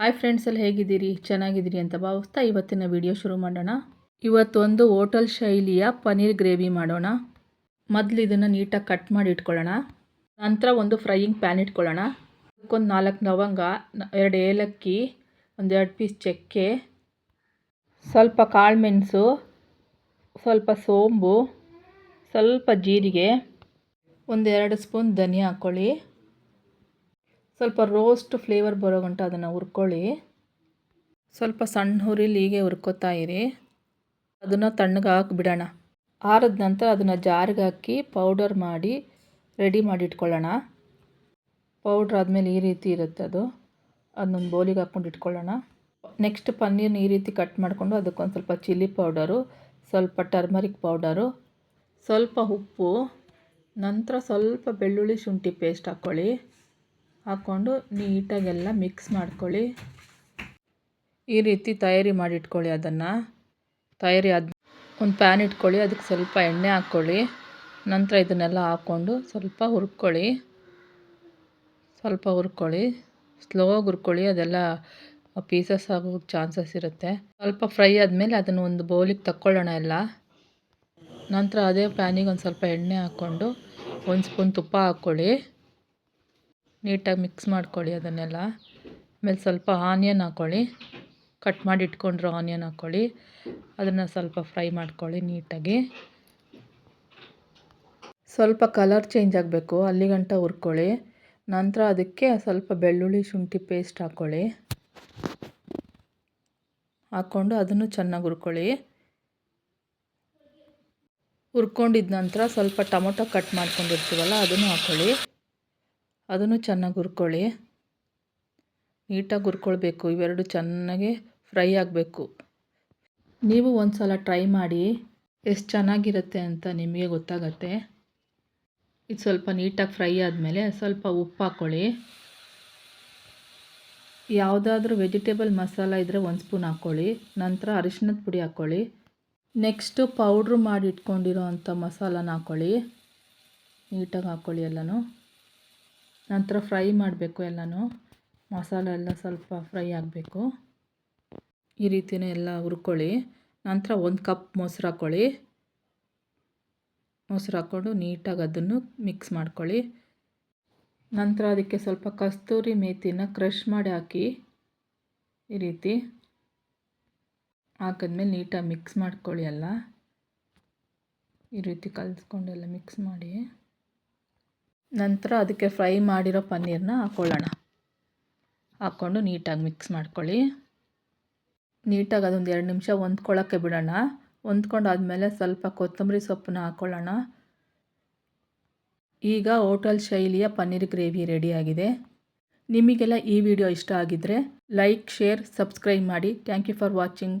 Hi friends ಎಲ್ಲ ಹೇಗಿದ್ದೀರಿ? ಚೆನ್ನಾಗಿದ್ದೀರಿ ಅಂತ ಭಾವಿಸ್ತಾ ಇವತ್ತಿನ ವಿಡಿಯೋ ಶುರು ಮಾಡೋಣ. ಇವತ್ತೊಂದು ಹೋಟೆಲ್ ಶೈಲಿಯ ಪನ್ನೀರ್ ಗ್ರೇವಿ ಮಾಡೋಣ. ಮೊದಲು ಇದನ್ನು ನೀಟಾಗಿ ಕಟ್ ಮಾಡಿ ಇಟ್ಕೊಳ್ಳೋಣ. ನಂತರ ಒಂದು ಫ್ರೈಯಿಂಗ್ ಪ್ಯಾನ್ ಇಟ್ಕೊಳ್ಳೋಣ. ಅದಕ್ಕೊಂದು ನಾಲ್ಕು ಲವಂಗ ಎರಡು ಏಲಕ್ಕಿ ಒಂದೆರಡು ಪೀಸ್ ಚಕ್ಕೆ, ಸ್ವಲ್ಪ ಕಾಳುಮೆಣಸು ಸ್ವಲ್ಪ ಸೋಂಬು, ಸ್ವಲ್ಪ ಜೀರಿಗೆ ಒಂದೆರಡು ಸ್ಪೂನ್ ಧನಿಯಾ ಹಾಕ್ಕೊಳ್ಳಿ ಸ್ವಲ್ಪ ರೋಸ್ಟ್ ಫ್ಲೇವರ್ ಬರೋ ಗಂಟ ಅದನ್ನು ಹುರ್ಕೊಳ್ಳಿ. ಸ್ವಲ್ಪ ಸಣ್ಣ ಹುರಿಲಿ ಹೀಗೆ ಹುರ್ಕೋತಾ ಇರಿ. ಅದನ್ನು ತಣ್ಣಗೆ ಹಾಕಿಬಿಡೋಣ. ಆರಿದ ನಂತರ ಅದನ್ನು ಜಾರಿಗೆ ಹಾಕಿ ಪೌಡರ್ ಮಾಡಿ ರೆಡಿ ಮಾಡಿ ಇಟ್ಕೊಳ್ಳೋಣ. ಪೌಡ್ರ್ ಆದಮೇಲೆ ಈ ರೀತಿ ಇರುತ್ತೆ ಅದು. ಅದನ್ನೊಂದು ಬೋಲಿಗೆ ಹಾಕ್ಕೊಂಡು ಇಟ್ಕೊಳ್ಳೋಣ. ನೆಕ್ಸ್ಟ್ ಪನ್ನೀರ್ನ ಈ ರೀತಿ ಕಟ್ ಮಾಡಿಕೊಂಡು ಅದಕ್ಕೊಂದು ಸ್ವಲ್ಪ ಚಿಲ್ಲಿ ಪೌಡರು, ಸ್ವಲ್ಪ ಟರ್ಮರಿಕ್ ಪೌಡರು, ಸ್ವಲ್ಪ ಉಪ್ಪು, ನಂತರ ಸ್ವಲ್ಪ ಬೆಳ್ಳುಳ್ಳಿ ಶುಂಠಿ ಪೇಸ್ಟ್ ಹಾಕ್ಕೊಳ್ಳಿ. ಹಾಕ್ಕೊಂಡು ನೀಟಾಗೆಲ್ಲ ಮಿಕ್ಸ್ ಮಾಡ್ಕೊಳ್ಳಿ. ಈ ರೀತಿ ತಯಾರಿ ಮಾಡಿ ಇಟ್ಕೊಳ್ಳಿ ಅದನ್ನು. ತಯಾರಿ ಆದ ಒಂದು ಪ್ಯಾನ್ ಇಟ್ಕೊಳ್ಳಿ, ಅದಕ್ಕೆ ಸ್ವಲ್ಪ ಎಣ್ಣೆ ಹಾಕ್ಕೊಳ್ಳಿ. ನಂತರ ಇದನ್ನೆಲ್ಲ ಹಾಕ್ಕೊಂಡು ಸ್ವಲ್ಪ ಹುರ್ಕೊಳ್ಳಿ. ಸ್ವಲ್ಪ ಹುರ್ಕೊಳ್ಳಿ. ಸ್ಲೋವಾಗಿ ಹುರ್ಕೊಳ್ಳಿ, ಅದೆಲ್ಲ ಪೀಸಸ್ ಆಗೋ ಚಾನ್ಸಸ್ ಇರುತ್ತೆ. ಸ್ವಲ್ಪ ಫ್ರೈ ಆದಮೇಲೆ ಅದನ್ನು ಒಂದು ಬೌಲಿಗೆ ತಕ್ಕೊಳ್ಳೋಣ ಎಲ್ಲ. ನಂತರ ಅದೇ ಪ್ಯಾನಿಗೆ ಒಂದು ಸ್ವಲ್ಪ ಎಣ್ಣೆ ಹಾಕ್ಕೊಂಡು ಒಂದು ಸ್ಪೂನ್ ತುಪ್ಪ ಹಾಕ್ಕೊಳ್ಳಿ. ನೀಟಾಗಿ ಮಿಕ್ಸ್ ಮಾಡ್ಕೊಳ್ಳಿ ಅದನ್ನೆಲ್ಲ. ಆಮೇಲೆ ಸ್ವಲ್ಪ ಆನಿಯನ್ ಹಾಕ್ಕೊಳ್ಳಿ ಕಟ್ ಮಾಡಿ ಇಟ್ಕೊಂಡಿರೋ ಆನಿಯನ್ ಹಾಕ್ಕೊಳ್ಳಿ ಅದನ್ನು ಸ್ವಲ್ಪ ಫ್ರೈ ಮಾಡ್ಕೊಳ್ಳಿ ನೀಟಾಗಿ. ಸ್ವಲ್ಪ ಕಲರ್ ಚೇಂಜ್ ಆಗಬೇಕು. ಅಲ್ಲಿಗಂಟ ಹುರ್ಕೊಳ್ಳಿ. ನಂತರ ಅದಕ್ಕೆ ಸ್ವಲ್ಪ ಬೆಳ್ಳುಳ್ಳಿ, ಶುಂಠಿ ಪೇಸ್ಟ್ ಹಾಕ್ಕೊಳ್ಳಿ ಹಾಕ್ಕೊಂಡು ಅದನ್ನು ಚೆನ್ನಾಗಿ ಹುರ್ಕೊಳ್ಳಿ. ಹುರ್ಕೊಂಡಿದ ನಂತರ ಸ್ವಲ್ಪ ಟೊಮೊಟೊ ಕಟ್ ಮಾಡ್ಕೊಂಡಿರ್ತೀವಲ್ಲ ಅದನ್ನು ಹಾಕ್ಕೊಳ್ಳಿ ಅದನ್ನು ಚೆನ್ನಾಗಿ ಹುರ್ಕೊಳ್ಳಿ. ನೀಟಾಗಿ ಹುರ್ಕೊಳ್ಬೇಕು. ಇವೆರಡು ಚೆನ್ನಾಗಿ ಫ್ರೈ ಆಗಬೇಕು. ನೀವು ಒಂದು ಸಲ ಟ್ರೈ ಮಾಡಿ. ಎಷ್ಟು ಚೆನ್ನಾಗಿರುತ್ತೆ ಅಂತ ನಿಮಗೆ ಗೊತ್ತಾಗತ್ತೆ. ಇದು ಸ್ವಲ್ಪ ನೀಟಾಗಿ ಫ್ರೈ ಆದಮೇಲೆ ಸ್ವಲ್ಪ ಉಪ್ಪು ಹಾಕ್ಕೊಳ್ಳಿ ಯಾವುದಾದ್ರೂ ವೆಜಿಟೇಬಲ್ ಮಸಾಲ ಇದ್ದರೆ ಒಂದು ಸ್ಪೂನ್ ಹಾಕ್ಕೊಳ್ಳಿ ನಂತರ ಅರಿಶಿನದ ಪುಡಿ ಹಾಕ್ಕೊಳ್ಳಿ ನೆಕ್ಸ್ಟು ಪೌಡ್ರ್ ಮಾಡಿ ಇಟ್ಕೊಂಡಿರೋ ಅಂಥ ಮಸಾಲನ ಹಾಕ್ಕೊಳ್ಳಿ ನೀಟಾಗಿ ಹಾಕ್ಕೊಳ್ಳಿ ಎಲ್ಲನೂ. ನಂತರ ಫ್ರೈ ಮಾಡಬೇಕು ಎಲ್ಲನೂ. ಮಸಾಲೆ ಎಲ್ಲ ಸ್ವಲ್ಪ ಫ್ರೈ ಆಗಬೇಕು. ಈ ರೀತಿಯೇ ಎಲ್ಲ ಹುರ್ಕೊಳ್ಳಿ. ನಂತರ ಒಂದು ಕಪ್ ಮೊಸರು ಹಾಕ್ಕೊಳ್ಳಿ ಮೊಸರು ಹಾಕ್ಕೊಂಡು ನೀಟಾಗಿ ಅದನ್ನು ಮಿಕ್ಸ್ ಮಾಡ್ಕೊಳ್ಳಿ. ನಂತರ ಅದಕ್ಕೆ ಸ್ವಲ್ಪ ಕಸ್ತೂರಿ ಮೇಥಿನ ಕ್ರಷ್ ಮಾಡಿ ಹಾಕಿ ಈ ರೀತಿ. ಹಾಕಿದ್ಮೇಲೆ ನೀಟಾಗಿ ಮಿಕ್ಸ್ ಮಾಡ್ಕೊಳ್ಳಿ ಎಲ್ಲ. ಈ ರೀತಿ ಕಲಿಸ್ಕೊಂಡೆಲ್ಲ ಮಿಕ್ಸ್ ಮಾಡಿ. ನಂತರ ಅದಕ್ಕೆ ಫ್ರೈ ಮಾಡಿರೋ ಪನ್ನೀರನ್ನ ಹಾಕ್ಕೊಳ್ಳೋಣ ಹಾಕ್ಕೊಂಡು ನೀಟಾಗಿ ಮಿಕ್ಸ್ ಮಾಡ್ಕೊಳ್ಳಿ. ನೀಟಾಗಿ ಅದೊಂದು ಎರಡು ನಿಮಿಷ ಹೊಂದ್ಕೊಳ್ಳೋಕ್ಕೆ ಬಿಡೋಣ. ಹೊಂದ್ಕೊಂಡು ಆದಮೇಲೆ ಸ್ವಲ್ಪ ಕೊತ್ತಂಬರಿ ಸೊಪ್ಪನ್ನ ಹಾಕ್ಕೊಳ್ಳೋಣ ಈಗ ಹೋಟೆಲ್ ಶೈಲಿಯ ಪನ್ನೀರ್ ಗ್ರೇವಿ ರೆಡಿಯಾಗಿದೆ. ನಿಮಗೆಲ್ಲ ಈ ವಿಡಿಯೋ ಇಷ್ಟ ಆಗಿದ್ದರೆ ಲೈಕ್, ಶೇರ್, ಸಬ್ಸ್ಕ್ರೈಬ್ ಮಾಡಿ. Thank you for watching.